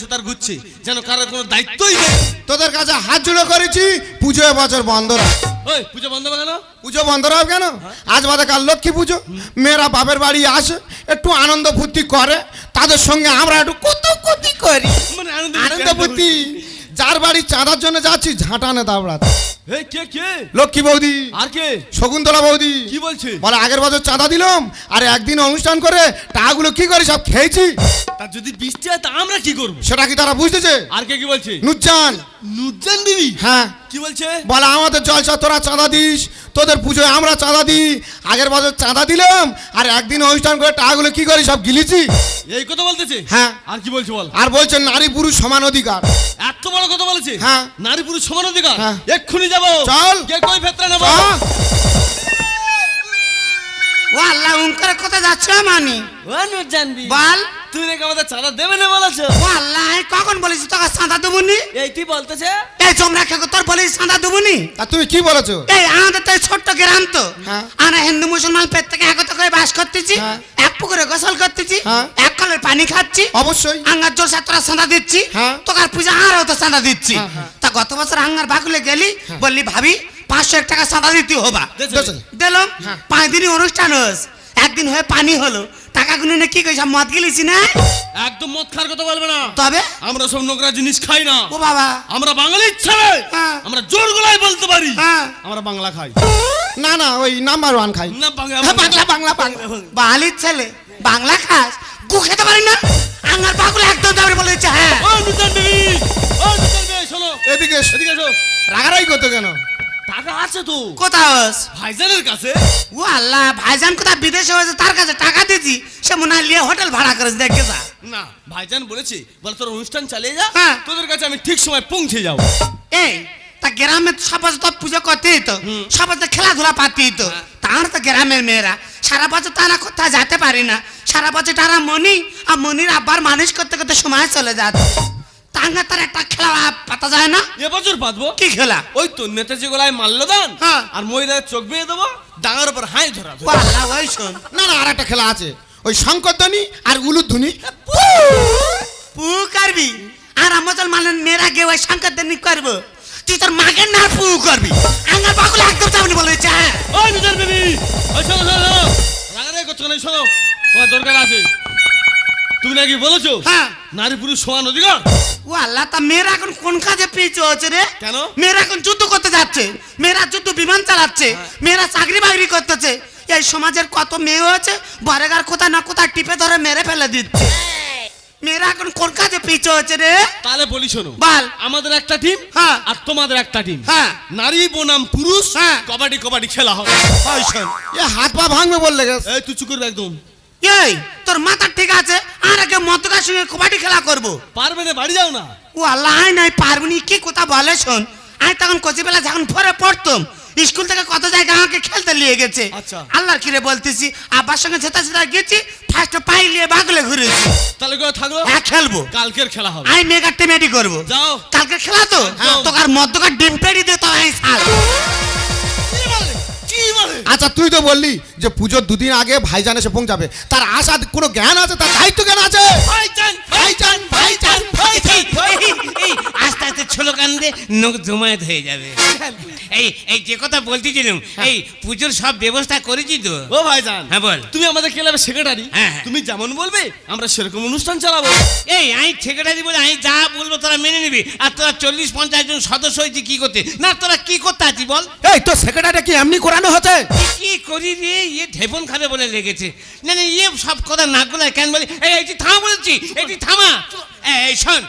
সরকার ঘুরছে যেন কারোর কোনো দায়িত্বই নেই। তোদের কাছে হাত জুড়ে করেছি পুজো এবছর বন্ধ রাখ। ওই পুজো বন্ধ কেন? পুজো বন্ধ রাখ কেন? আজ বাদে কাল লক্ষ্মী পুজো মেয়েরা বাপের বাড়ি আসে একটু আনন্দ ফুর্তি করে তাদের সঙ্গে আমরা একটু কুতুকুতি করি। মানে আনন্দ আনন্দ ফুর্তি। যার বাড়ি চাঁদার জন্য যাচ্ছি ঝাঁটানে দাবড়াতে এই কে কে? লক্ষ্মী বৌদি। আর কে? শকুন্তলা বৌদি। কি বলছে? বলে আগের বছর চাঁদা দিলাম আর একদিন অনুষ্ঠান করে টাকাগুলো কি করে সব খেয়েছি। তা যদি বৃষ্টি হয় তা আমরা কি করব? সেটা কি তারা বুঝতেছে? আর কে কি বলছে? নুজান নুজান বিবি হ্যাঁ। কি বলছে? বলে আমাদের জলসা তোরা চাঁদা দিস তোদের পুজোয় আমরা চাঁদা দিই। আগের বছর চাঁদা দিলাম আর একদিন অনুষ্ঠান করে টাকাগুলো কি করি সব গিলিছি। এই কথা বলতেছে? হ্যাঁ। আর কি বলছে বল? আর বলছে নারী পুরুষ সমান অধিকার। এত বড় কথা বলেছে? হ্যাঁ। নারী পুরুষ সমান অধিকার? হ্যাঁ। এক্ষুনি যাব। চল। কে কই ফেতরা নেব? ও আল্লাহ উনকার কথা যাচ্ছে মানি। ও নুরজান বিবি বল। তুই নাকি আমাদের চাঁদা দেবে না বলেছ আল্লাহ কখন বলেছি তোকে সাঁদা দেবুনি এই তুই বলতেছে এই তোমরা খেয়ে তোর বলেছি সাঁদা দেবুনি তা তুমি কি বলেছ এই আমাদের তো ছোট্ট গ্রাম তো হ্যাঁ। আমরা হিন্দু মুসলমান প্রত্যেকে একতা করে বাস করতেছি হ্যাঁ। এক পুকুরে গোসল করতেছি হ্যাঁ। এক কলের পানি খাচ্ছি অবশ্যই আঙ্গার জোর তোরা চাঁদা দিচ্ছি হ্যাঁ। তোকার পূজা আরও তো চাঁদা দিচ্ছি। তা গত বছর আঙ্গার বাকুলে গেলি বললি ভাবি পাঁচশো এক টাকা চাঁদা দিতে হবা। দিলাম। পাঁচ দিনই অনুষ্ঠান হস একদিন হয়ে পানি হলো টাকা গুনে কি কইস মদ গিলিছি না? একদম মদ খাওয়ার কথা বলবে না। তবে? আমরা সব নোংরা জিনিস খাই না। ও বাবা। আমরা বাঙালির ছেলে হ্যাঁ। আমরা জোর গলায় বলতে পারি। হ্যাঁ। আমরা বাংলা খাই। না না ওই নাম্বার ওয়ান খাই। না বাংলা হ্যাঁ, বাংলা বাংলা। বাংলা বাঙালির ছেলে বাংলা খাস গু খেতে পারি না? আঙ্গার বাকুলে একদম দাবি বলে দিচ্ছে হ্যাঁ। ও নুরজান বিবি ও নুরজান বিবি শোনো। এদিকে। এদিকে এসো। রাগারাই করতো কেন? টাকা আছে তো। কোথাও ভাইজানের কাছে? ও আল্লাহ ভাইজান কোথা বিদেশে হয়েছে? তার কাছে টাকা দিয়েছি। সে মনে হয় লিয়ে হোটেল ভাড়া করেছে দেখে যা। না ভাইজান বলেছে বলে তোর অনুষ্ঠান চালিয়ে যা হ্যাঁ। তোদের কাছে আমি ঠিক সময় পৌঁছে যাব। এই তা গ্রামে সবাই তো পুজো করতেই তো। সবাই তো খেলাধুলা পাতেই তো। তার তো গ্রামের মেয়েরা। সারা বছর তারা কোথাও যেতে পারি না। সারা বছর তারা মনি আর মনির আব্বার মানুষ করতে করতে সময় চলে যাচ্ছে। তাঙ্গা তার একটা খেলা পাতা যায় না? এবছর বাঁধবো? কি খেলা? ওই তো নেতাজি গলায় মাল্যদান হ্যাঁ। আর মহিলাদের চোখ বেয়ে দেবো ডাঙার উপর হাই ধরা না না আর একটা খেলা আছে। ওই শঙ্করধ্বনি আর উলুধ্বনি। পু! করবি? আর মুসলমানের মেয়েরা গে ওই সংকট দিন করব তুই তোর মাকে না পু করবি? আঙ্গার বাকুলে একদম বলে দিচ্ছে হ্যাঁ। ওই নিজের বেবি ওই শোনো শোনো শোনো। রাগারাগি করছ না শোনো তোমার দরকার আছে। তুমি নাকি বলেছ হ্যাঁ। নারী পুরুষ সমান অধিকার ও আল্লাহ তা মেয়েরা এখন কোন কাজে পিছু হচ্ছে রে কেন? মেয়েরা এখন যুদ্ধ করতে যাচ্ছে মেয়েরা যুদ্ধ বিমান চালাচ্ছে মেয়েরা চাকরি বাকরি করতেছে এই সমাজের কত মেয়ে হয়েছে বরেগার কোথায় না কোথায় টিপে ধরে মেরে ফেলে দিচ্ছে মেয়েরা এখন কোন কাজে পিছু হচ্ছে রে তাহলে বলি শোনো বল। আমাদের একটা টিম হ্যাঁ। আর তোমাদের একটা টিম হ্যাঁ। নারী বনাম পুরুষ হ্যাঁ। কবাডি কবাডি খেলা হবে এ হাত পা ভাঙবে বললে গেছে এই তুই চুকুর একদম এই তোর মাথা ঠিক আছে? আর আগে মতকার সঙ্গে কবাডি খেলা করব। পারবে না বাড়ি যাও না। ও আল্লাহ আয় নাই পারবনি কি কথা বলে শোন। আমি তখন কচিবেলা যখন পরে পড়তাম স্কুল থেকে কত জায়গায় আমাকে খেলতে নিয়ে গেছে। আচ্ছা। আল্লাহর কিরে বলতেছি আব্বার সঙ্গে যেতে যেতে গেছি ফার্স্ট পাই নিয়ে বাগলে ঘুরেছি। তাহলে করে থাকো হ্যাঁ খেলব। কালকের খেলা হবে। আমি মেগা টেমেটি করব। যাও। কালকে খেলা তো। তোকার মদ্যকার ডিম পেড়ি দে তো আমি বলে আচ্ছা তুই তো বললি যে পুজোর দুদিন আগে ভাইজান এসে পৌঁছাবে। তার আশা কোনো জ্ঞান আছে? তার দায়িত্ব জ্ঞান আছে? ভাইজান ভাইজান ভাইজান ভাইজান। আস্তে আস্তে ছোলো কান্দে নখ জমায়েত হয়ে যাবে। এই এই যে কথা বলতেছিলাম এই পুজোর সব ব্যবস্থা করেছি তো। ও ভাইজান হ্যাঁ, বল। তুমি আমাদের ক্লাবের সেক্রেটারি হ্যাঁ, হ্যাঁ। তুমি যেমন বলবে আমরা সেরকম অনুষ্ঠান চালাবো। এই আমি সেক্রেটারি বলে আমি যা বলব তোরা মেনে নিবি। আর তোরা চল্লিশ পঞ্চাশ জন সদস্য হয়েছে কি করতে? না তোরা কি করতে আছি বল? এই তো সেক্রেটারি কি এমনি করানো? এ কি করি রে? ইয়ে ঢেপন খাবে বলে লেগেছে। না না ইয়ে সব কথা না গোলায় কেন বলি? এই এটি থামা বলছি এটি থামা। এই শোন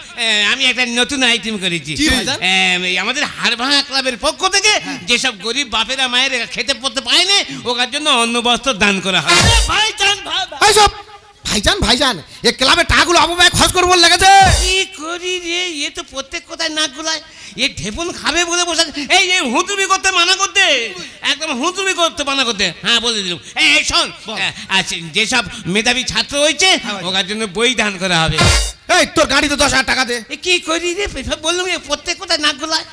আমি একটা নতুন আইটেম করেছি। আমাদের হাড়ভাঙা ক্লাবের পক্ষ থেকে যেসব গরিব বাপেরা মায়ের খেতে পড়তে পায় না ওকার জন্য অন্ন বস্ত্র দান করা হয়। ভাই এইসব ভাইজান ভাইজান এ ক্লাবে টাকাগুলো অপব্যয় খরচ করব লেগেছে। কি করি রে? এ তো প্রত্যেক কোথায় নাক গোলায়। এ ঢেপন খাবে বলে বসে এই এই হুতুমি করতে মানা করতে? একদম হুতুমি করতে মানা করতে। হ্যাঁ বলে দিলাম। এই শোন আচ্ছা যেসব মেধাবী ছাত্র হয়েছে ওগার জন্য বই দান করা হবে। এই তোর গাড়িতে দশ হাজার টাকা দে। এ কি করি রে? বললাম এ প্রত্যেক কথায় নাক গোলায়।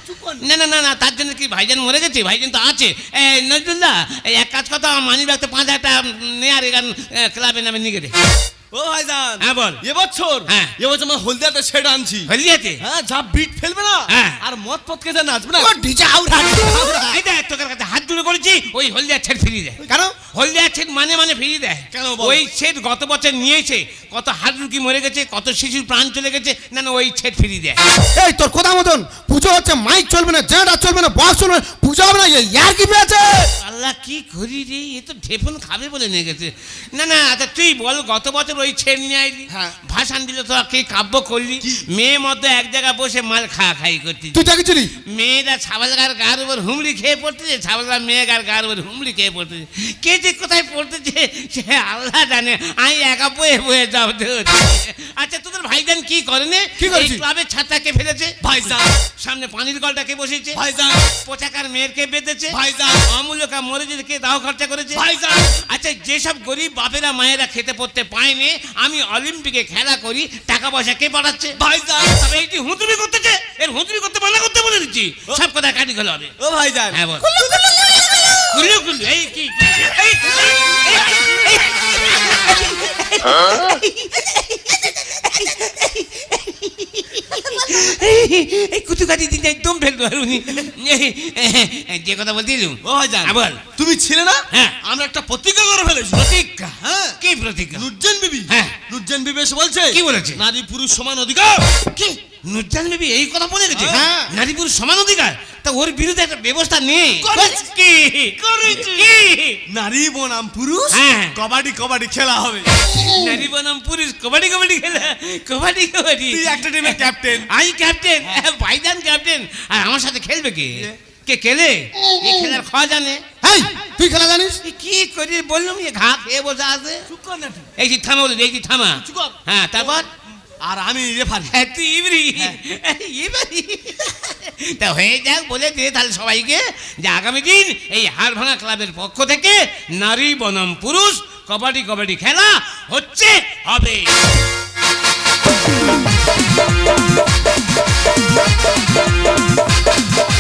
না। না না না তার জন্য কি ভাইজান মরে গেছে? ভাইজান তো আছে। এ নজরুল্লাহ এক কাজ কথা মানি ব্যাগতে পাঁচ হাজার টাকা এখান ক্লাবের নামে নিয়ে গেছে ও ভাইজান হ্যাঁ, বল। এবছর হ্যাঁ। এবছর আমরা হলদিয়াতে সেট আনছি। হলদিয়াতে? হ্যাঁ যা বিট ফেলবে না হ্যাঁ। আর মদ পথ কে যা নাচবে না। ও ডিজে আউরা এই দেখ তোদের কাছে হাত জুড়ে করেছি ওই হলদিয়া ছেড় ফিরিয়ে দেয়। কেন? হলদিয়া ছেদ মানে মানে ফিরিয়ে দেয়। কেন ওই ছেদ গত বছর নিয়েছে কত হাত রুকি মরে গেছে কত শিশুর প্রাণ চলে গেছে না না ওই ছেদ ফিরিয়ে দেয়। এই তোর কথা মতন পুজো হচ্ছে মাইক চলবে না জেনারেটর চলবে না বক্স চলবে না পুজো হবে না ইয়ার কি পেয়েছে? আল্লাহ কি করি রে এ তো ঢেপন খাবে বলে নিয়ে গেছে। না না আচ্ছা তুই বল গত বছর ওই ছেদ নিয়ে আইলি হ্যাঁ। ভাষণ দিলে তো কে কাব্য করলি? মেয়ে মধ্যে এক জায়গায় বসে মাল খা খাই করতি তুই দেখেছিলি? মেয়েরা ছাবালগার গার উপর হুমড়ি খেয়ে পড়তেছে ছাবালগার মেয়েগার গার উপর হুমড়ি খেয়ে পড়তেছে। কে যে কোথায় পড়তেছে সে আল্লাহ জানে। আমি একা বয়ে বয়ে যাও আচ্ছা তোদের ভাইজান কি করেনে কি করেছি? এই ক্লাবের ছাত্রাকে ফেলেছে ভাইজান। সামনে পানির কলটাকে বসেছে ভাইজান। পোচাকার মেয়েরকে বেঁধেছে ভাইজান। অমূল্যকা মরে যেতে কে দাও খরচা করেছে ভাইজান। আচ্ছা যেসব গরিব বাপেরা মায়েরা খেতে পড়তে পায়নি আমি অলিম্পিকে খেলা করি টাকা পয়সা কে পাঠাচ্ছে ভাইজান তবে যে হুতুমি করতেছে এর হুতুমি করতে মানা করতে বলে দিচ্ছি সব কথা কাটি গেল হবে ও ভাইজান হ্যাঁ বল কুল্লু কুল্লু এই কি কি? এই, এই, কুতুকাটি দিন একদম এই, এই, যে কথা বলছিলাম ও হাজার বল। তুমি ছিলে না? হ্যাঁ। আমরা একটা প্রতিজ্ঞা করে ফেলেছি। প্রতিজ্ঞা? হ্যাঁ। কি প্রতিজ্ঞা? নুজ্জান বিবি। হ্যাঁ। নুজ্জান বিবি এসে বলছে কি বলেছে? নারী পুরুষ সমান অধিকার। কি? নুরজান বিবি এই কথা বলে গেছে। হ্যাঁ। নারী পুরুষ সমান অধিকার। তা ওর বিরুদ্ধে একটা ব্যবস্থা নেই নারী বনাম পুরুষ হ্যাঁ। কবাডি কবাডি খেলা হবে। নারী বনাম পুরুষ কবাডি কবাডি খেলা। কবাডি কবাডি। তুই একটা টিমের ক্যাপ্টেন আমি ক্যাপ্টেন ভাইজান ক্যাপ্টেন আর আমার সাথে খেলবে কে? কে? খেলে? এই খেলার খাওয়া জানে। এই তুই খেলা জানিস? কি করি বললাম ঘা খেয়ে বসে আছে। এই যে থামা বলে এই যে থামা। হ্যাঁ তারপর? আর আমি রেফারি। হ্যাঁ, তুই ইবরি ইবরি। তা হয়ে যাক বলে দে তাহলে সবাইকে যে আগামী দিন এই হাড় ভাঙা ক্লাবের পক্ষ থেকে নারী বনাম পুরুষ কবাডি কবাডি খেলা হচ্ছে হবে। মেরে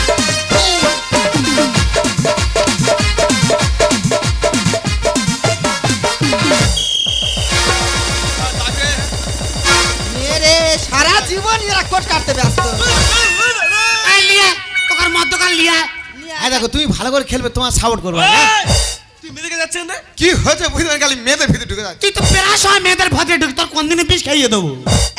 দেখো তুমি ভালো করে খেলবে তোমার সাপোর্ট করব হ্যাঁ? তুই মেয়েদেরকে যাচ্ছেন না? কি হয়েছে? বুঝতে পারি খালি মেয়েদের ভিতরে ঢুকে যাচ্ছে। তুই তো প্রায় সময় মেয়েদের ভদ্রে ঢুকি তোর কোন দিনে বিষ খাইয়ে দেবো?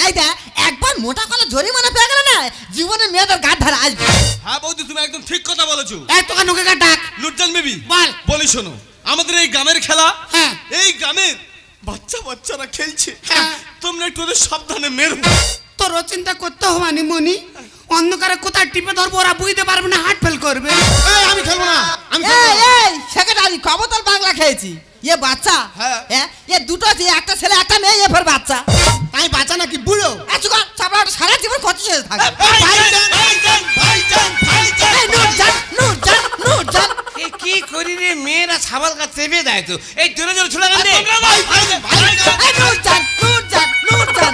এই দা একবার মোটা কলা জরিমানা পেয়ে গেল না জীবনে মেয়েদের গাছ ধারে আসবে। হ্যাঁ বৌদি তুমি একদম ঠিক কথা বলেছ। এই তোকে নুকে গা ডাক? নুরজান বিবি বল। বলি শোনো আমাদের এই গ্রামের খেলা হ্যাঁ। এই গ্রামের বাচ্চা বাচ্চারা খেলছে। হ্যাঁ। তোমরা একটু ওদের সাবধানে মেরো। তোর চিন্তা করতে হবে নি মনি অন্ধকারে কোথায় টিপে ধরবো? ওরা বুঝতে পারবে না হার্ট ফেল করবে। এই আমি খেলব না আমি এই খেলব না। এই সেক্রেটারি কবতল বাংলা খেয়েছি। এ বাচ্চা হ্যাঁ। হ্যাঁ? এ দুটো আছে একটা ছেলে একটা মেয়ে এ ফের বাচ্চা। আমি বাচ্চা নাকি বুড়ো? আচ্ছা কর চাপড়া সারা জীবন কত শেষ থাকবে ভাইজান ভাইজান ভাইজান ভাইজান এই নূর জান নূর জান নূর জান এ কি করি রে? মেয়েরা সাবাল গাছ চেপে দেয় তো। এই জোরে জোরে ছোড়া গান দে জান নূর জান নূর জান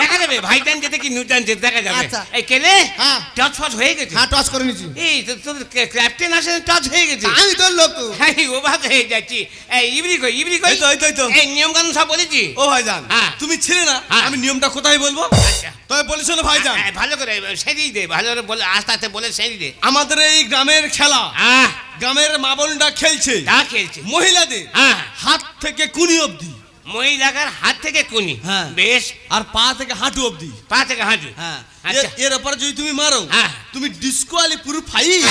দেখা যাবে ভাইজান যেতে কি নুজান যেতে দেখা যাবে। আচ্ছা। এই কেলে হ্যাঁ। টচ ফচ হয়ে গেছে। হ্যাঁ টস করে নিচ্ছি এই তো তোদের ক্যাপ্টেন আসে টচ হয়ে গেছে। আমি তোর লোক তো। হ্যাঁ অবাক হয়ে যাচ্ছি। এই ইবরি কই ইবরি কই? এই তো, এই তো, এই তো। এই নিয়ম কানুন সব বলেছি। ও ভাইজান হ্যাঁ। তুমি ছিলে না হ্যাঁ। আমি নিয়মটা কোথায় বলব? আচ্ছা। তবে বলি শোনো ভাইজান। হ্যাঁ, ভালো করে সেরিয়ে দে ভালো করে বলে আস্তে আস্তে বলে সেরিয়ে দে। আমাদের এই গ্রামের খেলা আহ গ্রামের মা বোনরা খেলছে তা খেলছে। মহিলাদের হ্যাঁ। হাত থেকে কুনি অবধি। মহিলাকার হাত থেকে কুনি। হ্যাঁ। বেশ। আর পা থেকে হাঁটু অবধি। পা থেকে হাঁটু। হ্যাঁ। আচ্ছা। এর- ওপরে যদি তুমি মারো হ্যাঁ। তুমি ডিসকোয়ালি পুরো ফাই।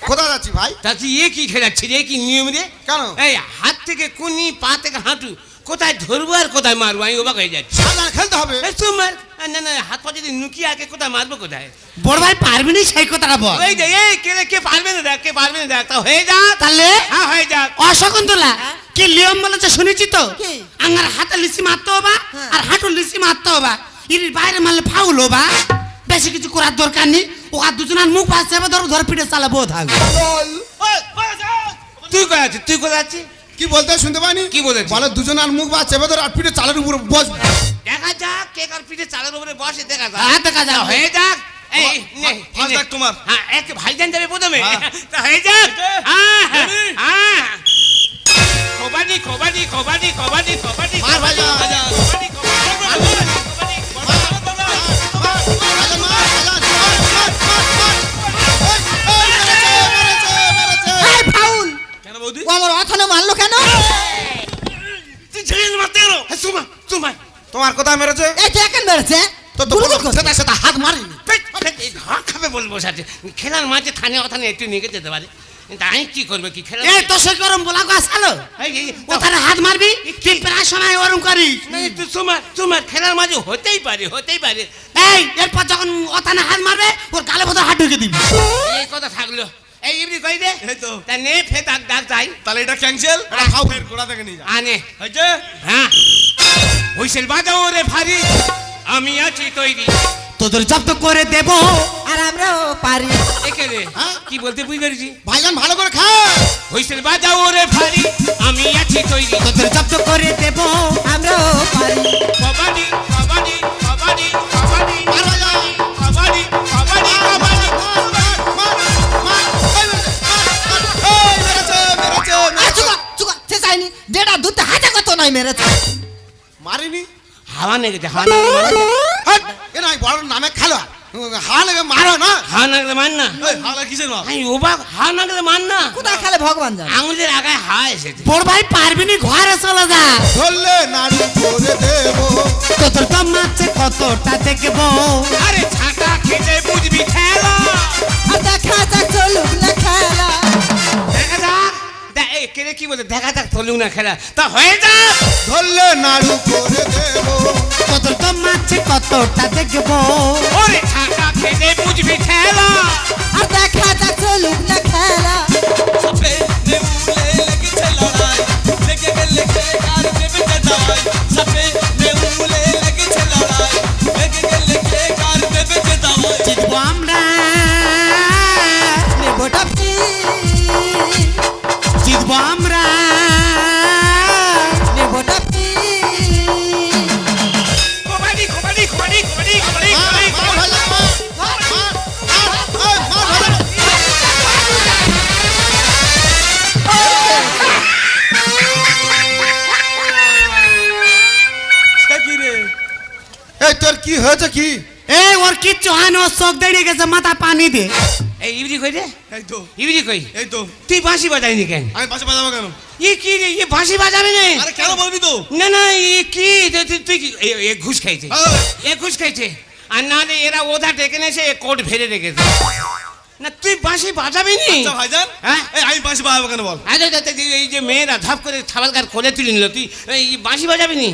কোথায় যাচ্ছি ভাই? তুই এ কি খেলাচ্ছি রে? কি নিয়ম রে? কেন? এই হাত থেকে কুনি পা থেকে হাঁটু। কোথায় ধরবো আর কোথায় মারবো? আমি অবাক হয়ে যাচ্ছি। খেলতে হবে। এই মার আ, না না হাত পা যদি নুকিয়ে আগে কোথায় মারবো কোথায়? বড় ভাই পারবি না সেই কথাটা বল। ওই যে এই কে রে, কে পারবে না দেখ কে পারবে না দেখ তা হয়ে যাক। তাহলে? হ্যাঁ হয়ে যাক। অশকুন্তলা কি নিয়ম বলেছে শুনেছি তো? কি? আঙ্গার হাতে লিসি মারতে হবা হ্যাঁ। আর হাঁটু লিসি মারতে হবা। ইর বাইরে মারলে ফাউল হবা। বেশি কিছু করার দরকার নেই। ও আর দুজনের মুখ ভাসছে হবে ধরো ধর পিঠে চালাবো থাকবে তুই কোথায় আছিস? তুই কোথায় আছিস? কি বলতে শুনতে পাইনি কি? বলে দুজন আর মুখ বা চেপে ধর আর পিঠে চালের উপর বসবে দেখা যাক কে কার পিঠে চালের উপরে বসে দেখা যাক। হ্যাঁ, দেখা যাক। হয়ে যাক। এই নে, ফার্স্ট ডাক তোমার। হ্যাঁ এক ভাইজান যাবে প্রথমে। হ্যাঁ। তা হয়ে যাক। হ্যাঁ হ্যাঁ, হ্যাঁ। কবাডি কবাডি কবাডি কবাডি কবাডি মার ভাইজান। কবাডি কবাডি ও আমার অথনে মারলো কেন? তুই ছেড়ে মারতে গেলো। সুমা সুমা। তোমার কোথায় মেরেছে? এই দেখে মেরেছে? তো তো সেটা সেটা হাত মারিনি। ঘর খাবে বলব সাথে খেলার মাঝে থানে ওখানে একটু নিয়ে যেতে পারে। আমি কি করব কি খেলা এই তো সে গরম বলা গো আসালো। এই, এই, ও তারা হাত মারবি? তুই প্রায় সময় ওরম করিস। না, তুই তোমার তোমার খেলার মাঝে হতেই পারে হতেই পারে। এই এরপর যখন ও তানে হাত মারবে ওর গালে বোধহয় হাত ঢুকে দিবি। এই কথা থাকল। এই এমনি কই দে এই তো। তা নে ফে ডাক ডাক যাই। তাহলে এটা ক্যান্সেল হ্যাঁ। খাও ফের গোড়া থেকে নিয়ে যা আনে। হয়েছে? হ্যাঁ। হুইসেল বাজাও রে ভারী আমি আছি তৈরি। তোদের জব্দ করে দেব আর আমরাও পারি। একে রে হ্যাঁ? কি বলতে বুঝতে পেরেছি? ভাইজান ভালো করে খা। হুইসেল বাজাও রে ভারী আমি আছি তৈরি। তোদের জব্দ করে দেব আমরাও পারি। কবাডি কবাডি। কবাডি কবাডি কবাডি নাই মেরেছে। মারিনি? হাওয়া নেগেছে হাওয়া নেগেছে হাট, এ নাই বড় নামে খেলো। হা লেগে মারো না। হাওয়া নাগলে মান? না কিসের মা আমি ওবাক হাওয়া নাগলে মান? না কোথায় খেলে ভগবান জানে? আঙুলের আগায় হাওয়া এসেছে। বড় ভাই পারবি নি ঘরে চলে যা। ধরলে নাড়ু করে দেবো। দম আছে কতটা দেখব। আরে ছাতা খেতে বুঝবি খেলা। দেখা যাক চলুক না খেলা। এই কেরে কি বলে দেখা যাক চলুক না খেলা। তা হয়ে যা ধরলে নাড়ু করে দেব। দম আছে কতটা দেখব। ওরে ছাতা খেতে বুঝবি খেলা। আর দেখা যাক চলুক কি হয়েছে কি? এই ওর কিচ্ছু হয় না ওর চোখ দাঁড়িয়ে গেছে মাথা পানি দে। এই ইবরি কই রে? এই তো। ইবরি কই? এই তো। তুই বাঁশি বাজাইনি কেন? আমি বাঁশি বাজাবো কেন? ই কি রে ই বাঁশি বাজাবে না? আরে কেন বলবি তো? না না ই কি? তুই- তুই- তুই কি এ- ঘুষ খাইছে। এ ঘুষ খাইছে? আর না এরা ওধা ডেকে নেছে কোট ভেড়ে রেখেছে। না তুই বাঁশি বাজাবি নি? আচ্ছা ভাইজান হ্যাঁ? আমি পাশে বাজাবো কেন বল? আরে এই যে মেয়েরা ধাপ করে ছাবালকার কোলে তুলে নিল তুই এই বাঁশি বাজাবি নি?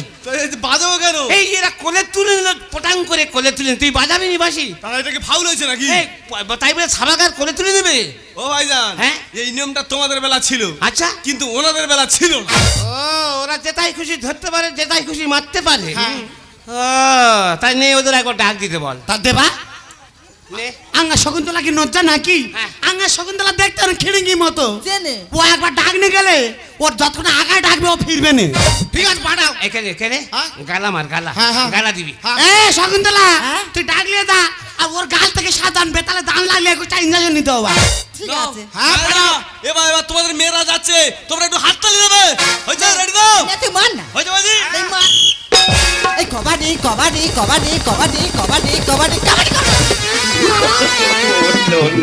বাজাবো কেন? এই এরা কোলে তুলে নিল পটাং করে কোলে তুলে। তুই বাজাবি নি বাঁশি? তাহলে এটা কি ফাউল হয়েছে নাকি? তাই বলে ছাবালকার কোলে তুলে নেবে? ও ভাইজান হ্যাঁ? এই নিয়মটা তোমাদের বেলা ছিল। আচ্ছা। কিন্তু ওনাদের বেলা ছিল না। ও ওরা যেটাই খুশি ধরতে পারে যেটাই খুশি মারতে পারে। হ্যাঁ। ও তাই নে ওদের একবার ডাক দিতে বল। তা দেবা। নে। আঙ্গা শকুন্তলা কি নজ্জা নাকি? হ্যাঁ। আঙ্গা শকুন্তলা দেখতে আর খিড়িঙ্গি মতো। জেনে। ও একবার ডাকনে গেলে ওর যতক্ষণ আগায় ডাকবে ও ফিরবে না। ঠিক আছে পাঠাও। এখানে এখানে? হ্যাঁ? গালা মার গালা। হ্যাঁ। গালা দিবি। এ শকুন্তলা? তুই ডাকলে দা আর ওর গাল থেকে সাধারণ বেতালে দাম লাগলে একটা ইঞ্জেকশন নিতে হবে। ঠিক। আছে। হ্যাঁ এবার এবার তোমাদের মেয়েরা যাচ্ছে তোমরা একটু হাত তালি দেবে। হয়েছে রেডি এ তুই মার না। হয়েছে বাজি এই মার। এই কবাডি কবাডি কবাডি কবাডি কবাডি কবাডি। কবাডি কবাডি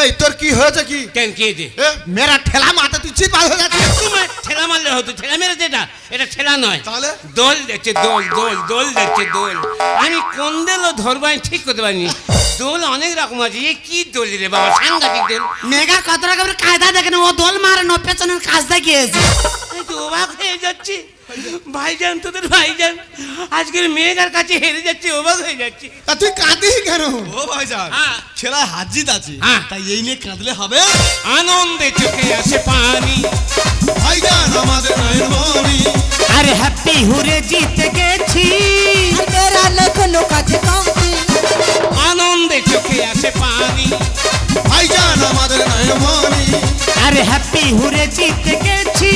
এই তোর কি হয়েছে কি? কেন কে যে? এ, মেরা ঠেলা মাথা তুই চিপ হয়ে যাচ্ছে তোমার ঠেলা মারলে হতো ঠেলা মেরেছে এটা? এটা ঠেলা নয়। তাহলে? দোল দেখছে দোল দোল দোল দেখছে দোল। আমি কোন দেলও ধরবো আমি ঠিক করতে পারিনি। দোল অনেক রকম আছে এ কি দোল রে বাবা সাংঘাতিক দোল। মেঘা কত রকমের কায়দা দেখে না ও দোল মারে না পেছনের কাজ দেখিয়েছে আমি তো অবাক হয়ে যাচ্ছি। ভাইজান তোদের ভাইজান। আজকের মেয়েটার কাছে হেরে যাচ্ছে অবাক হয়ে যাচ্ছে। তা তুই কাঁদিস কেন? ও ভাইজান হ্যাঁ। ছেলা হাজিত আছে হ্যাঁ। তাই এই নিয়ে কাঁদলে হবে? আনন্দে চোখে আসে পানি। ভাইজান আমাদের নয়ন মনি আরে হ্যাপি হুরে জিতে গেছি। তোর আলো লখনো কাছে কমতি আনন্দে চোখে আসে পানি। ভাইজান আমাদের নয়ন আরে হ্যাপি হুরে জিতে গেছি।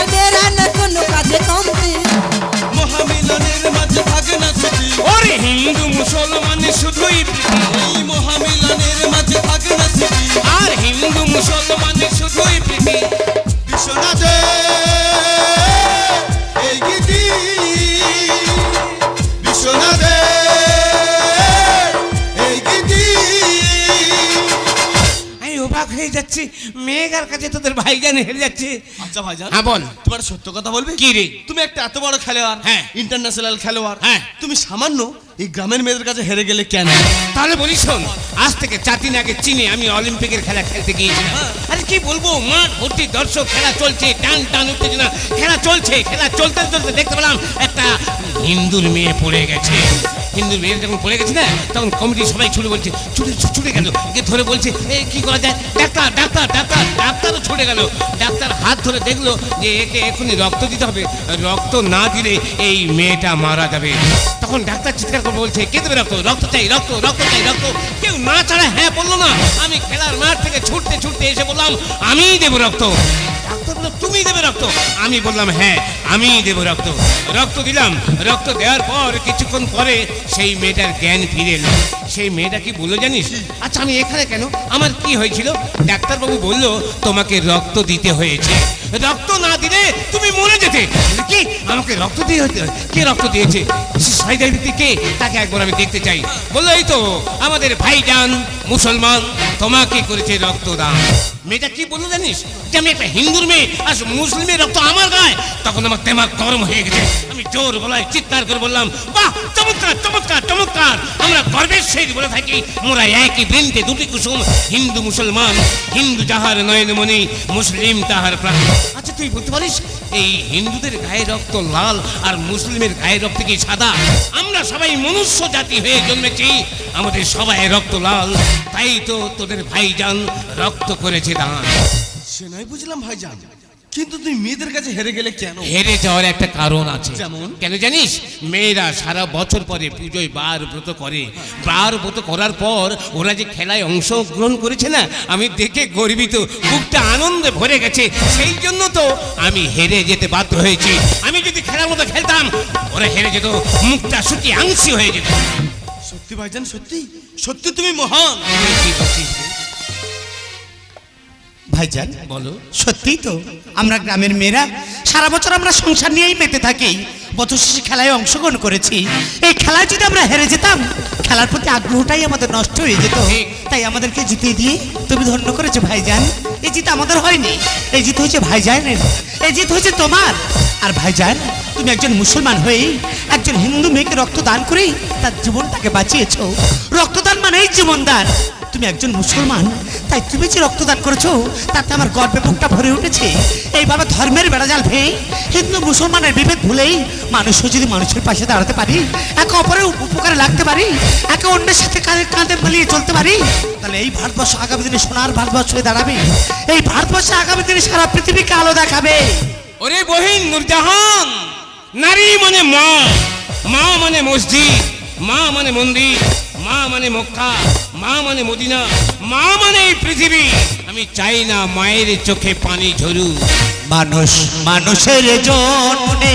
আর মেরা কোনো কাজে কমতি মহামিলনের হেরে যাচ্ছে। আচ্ছা ভাইজান হ্যাঁ বল। তোমার সত্য কথা বলবে? কি রে? তুমি একটা এত বড় খেলোয়াড় হ্যাঁ। ইন্টারন্যাশনাল খেলোয়াড়। হ্যাঁ। তুমি সামান্য এই গ্রামের মেয়েদের কাছে হেরে গেলে কেন? তাহলে বলি শোন আজ থেকে চার দিন আগে চীনে আমি অলিম্পিকের খেলা খেলতে গিয়েছিলাম। আরে কি বলব মাঠ ভর্তি দর্শক খেলা চলছে টান টান উত্তেজনা খেলা চলছে খেলা চলতে চলতে দেখতে পেলাম একটা হিন্দুর মেয়ে পড়ে গেছে। হিন্দুর মেয়ে যখন পড়ে গেছে না, তখন কমিটি সবাই ছুটে বলছে ছুটে ছুটে গেল। গিয়ে ধরে বলছে, এ, কি করা যায়? ডাক্তার ডাক্তার ডাক্তার, ডাক্তারও ছুটে গেল। ডাক্তার হাত ধরে দেখল যে একে এখনই রক্ত দিতে হবে। রক্ত না দিলে এই মেয়েটা মারা যাবে। তখন ডাক্তার চিৎকার করে বলছে, কে দেবে রক্ত? রক্ত চাই, রক্ত রক্ত চাই, রক্ত। কেউ না ছাড়া হ্যাঁ বলল না। আমি খেলার মাঠ থেকে ছুটতে ছুটতে এসে বললাম, আমিই দেবো রক্ত। ডাক্তার বলল তুমি দেবে রক্ত। আমি বললাম হ্যাঁ আমিই দেবো রক্ত। রক্ত দিলাম। রক্ত দেওয়ার পর কিছুক্ষণ পরে সেই মেয়েটার জ্ঞান ফিরে এলো। সেই মেয়েটা কি বলল জানিস? আচ্ছা আমি এখানে কেন? আমার কি হয়েছিল? ডাক্তারবাবু বলল, তোমাকে রক্ত দিতে হয়েছে। রক্ত না দিলে তুমি মরে যেতে। কি? আমাকে রক্ত দিয়ে হতে কে রক্ত দিয়েছে? সে শহীদের কে? তাকে একবার আমি দেখতে চাই। বলল, এই তো, আমাদের ভাইজান। মুসলমান, তোমাকে করেছে রক্তদান। মেয়েটা কি বলল জানিস? যে আমি একটা হিন্দুর মেয়ে আর মুসলিমের রক্ত আমার গায়ে। তখন আমার তেমাক গরম হয়ে গেছে। আমি জোর গলায় চিৎকার করে বললাম, বাহ, চমৎকার চমৎকার চমৎকার। আমরা গর্বের সহিত বলে থাকি, মোরা একই বৃন্তে দুটি কুসুম, হিন্দু মুসলমান, হিন্দু যাহার নয়নমণি, মুসলিম তাহার প্রাণ। আচ্ছা তুই বলতে পারিস? এই হিন্দুদের গায়ে রক্ত লাল আর মুসলিমের গায়ে রক্ত কি সাদা? আমরা সবাই মনুষ্য জাতি হয়ে জন্মেছি, আমাদের সবাই রক্ত লাল। তাই তো তোদের ভাইজান রক্ত করেছে দান। সে নয় বুঝলাম ভাইজান। কিন্তু তুমি মেয়েদের কাছে হেরে গেলে কেন? হেরে যাওয়ার একটা কারণ আছে। যেমন? কেন জানিস? মেয়েরা সারা বছর পরে পুজোয় বার ব্রত করে। বার ব্রত করার পর ওরা যে খেলায় অংশগ্রহণ করেছে না আমি দেখে গর্বিত বুকটা আনন্দে ভরে গেছে। সেই জন্য তো আমি হেরে যেতে বাধ্য হয়েছি। আমি যদি খেলার মতো খেলতাম ওরা হেরে যেত মুখটা শুকিয়ে আংশি হয়ে যেত। সত্যি ভাইজান সত্যি? সত্যি তুমি মহান? ভাইজান বলো। সত্যিই তো আমরা গ্রামের মেয়েরা সারা বছর আমরা সংসার নিয়েই মেতে থাকি বছর শেষে খেলায় অংশগ্রহণ করেছি। এই খেলায় যদি আমরা হেরে যেতাম খেলার প্রতি আগ্রহটাই আমাদের নষ্ট হয়ে যেত। তাই আমাদেরকে জিতিয়ে দিয়ে তুমি ধন্য করেছ ভাইজান। এই জিত আমাদের হয়নি এই জিত হয়েছে ভাইজানের এই জিত হয়েছে তোমার। আর ভাইজান তুমি একজন মুসলমান হয়ে একজন হিন্দু মেয়েকে রক্তদান করেই তার জীবনটাকে বাঁচিয়েছো। রক্তদান মানেই জীবনদান। তুমি একজন মুসলমান, তাই তুমি যে রক্তদান করেছ, তাতে আমার গর্বে বুকটা ভরে উঠেছে। এইভাবে ধর্মের বেড়াজাল ভেঙে হিন্দু মুসলমানের বিভেদ ভুলেই মানুষও যদি মানুষের পাশে দাঁড়াতে পারি, একে অপরের উপকারে লাগতে পারি, একে অন্যের সাথে কাঁধে কাঁধে মিলিয়ে চলতে পারি, তাহলে এই ভারতবর্ষ আগামী দিনে সোনার ভারতবর্ষ হয়ে দাঁড়াবে। এই ভারতবর্ষ আগামী দিনে সারা পৃথিবীকে আলো দেখাবে। ওরে বহিন নুরজাহান, নারী মানে মা মা মানে মসজিদ, মা মানে মন্দির। মা মানে মক্কা, মা মানে মদিনা, মা মানে এই পৃথিবী। আমি চাই না মায়ের চোখে পানি ঝরু মানুষ, মানুষের জন্যে